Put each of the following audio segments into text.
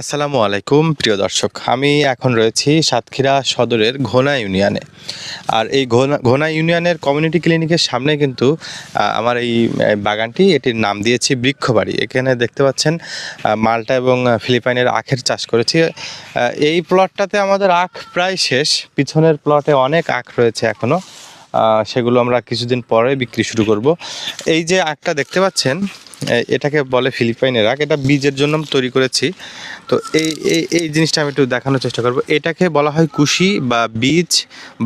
আসসালামু আলাইকুম, প্রিয় দর্শক। আমি এখন রয়েছি সাতক্ষীরা সদরের ঘোনা ইউনিয়নে। আর এই ঘোনা ঘোনা ইউনিয়নের কমিউনিটি ক্লিনিকের সামনে কিন্তু আমার এই বাগানটি, এটির নাম দিয়েছি বৃক্ষবাড়ি। এখানে দেখতে পাচ্ছেন মালটা এবং ফিলিপাইনের আখের চাষ করেছি। এই প্লটটাতে আমাদের আখ প্রায় শেষ, পিছনের প্লটে অনেক আখ রয়েছে এখনও সেগুলো আমরা কিছুদিন পরে বিক্রি শুরু করব। এই যে আখটা দেখতে পাচ্ছেন এটাকে বলে ফিলিপাইনের আখ। এটা বীজের জন্য তৈরি করেছি। তো এই এই এই জিনিসটা আমি একটু দেখানোর চেষ্টা করব। এটাকে বলা হয় কুশি বা বীজ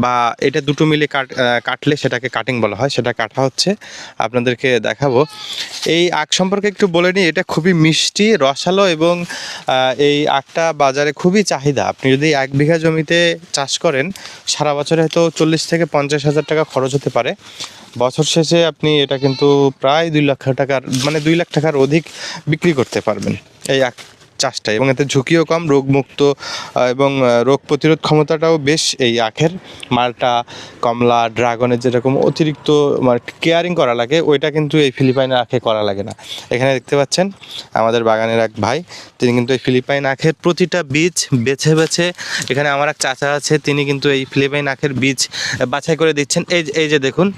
বা এটা দুটো মিলে কাট কাটলে সেটাকে কাটিং বলা হয়। সেটা কাটা হচ্ছে। আপনাদেরকে দেখাবো। এই আখ সম্পর্কে একটু বলে নিই। এটা খুবই মিষ্টি, রসালো এবং এই আখটা বাজারে খুবই চাহিদা। আপনি যদি এক বিঘা জমিতে চাষ করেন, সারা বছরে হয়তো চল্লিশ থেকে পঞ্চাশ হাজার টাকা খরচ হতে পারে। বছর শেষে আপনি এটা কিন্তু প্রায় দুই লাখ টাকার মানে দুই লাখ টাকার অধিক বিক্রি করতে পারবেন। এই আখ চাষটা, এবং এতে ঝুঁকিও কম, রোগমুক্ত এবং রোগ প্রতিরোধ ক্ষমতাটাও বেশ এই আখের। মালটা, কমলা ড্রাগনের যেরকম অতিরিক্ত মানে কেয়ারিং করা লাগে, ওইটা কিন্তু এই ফিলিপাইনের আখে করা লাগে না। এখানে দেখতে পাচ্ছেন, আমাদের বাগানের এক ভাই, তিনি কিন্তু এই ফিলিপাইন আখের প্রতিটা বীজ বেছে বেছে, এখানে আমার এক চাচা আছে, তিনি কিন্তু এই ফিলিপাইন আখের বীজ বাছাই করে দিচ্ছেন। এই এই যে দেখুন,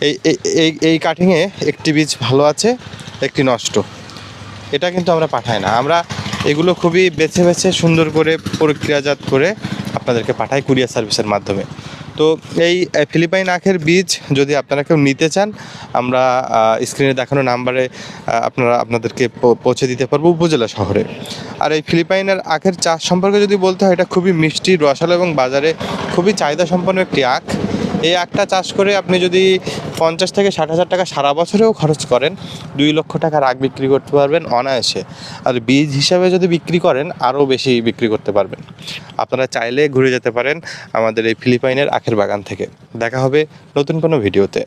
এই- এই এই কাটিংয়ে একটি বীজ ভালো আছে, একটি নষ্ট। এটা কিন্তু আমরা পাঠাই না। আমরা এগুলো খুবই বেছে বেছে সুন্দর করে প্রক্রিয়াজাত করে আপনাদেরকে পাঠাই কুরিয়ার সার্ভিসের মাধ্যমে। তো এই ফিলিপাইন আখের বীজ যদি আপনারা কেউ নিতে চান, আমরা স্ক্রিনে দেখানো নাম্বারে আপনারা, আপনাদেরকে পৌঁছে দিতে পারব উপজেলা শহরে। আর এই ফিলিপাইনের আখের চাষ সম্পর্কে যদি বলতে হয়, এটা খুবই মিষ্টি, রসালো এবং বাজারে খুবই চাহিদা সম্পন্ন একটি আখ। এই আখটা চাষ করে আপনি যদি পঞ্চাশ থেকে ষাট হাজার টাকা সারা বছরেও খরচ করেন, দুই লক্ষ টাকার আখ বিক্রি করতে পারবেন অনায়াসে। আর বীজ হিসাবে যদি বিক্রি করেন, আরও বেশি বিক্রি করতে পারবেন। আপনারা চাইলে ঘুরে যেতে পারেন আমাদের এই ফিলিপাইনের আখের বাগান থেকে। দেখা হবে নতুন কোনো ভিডিওতে।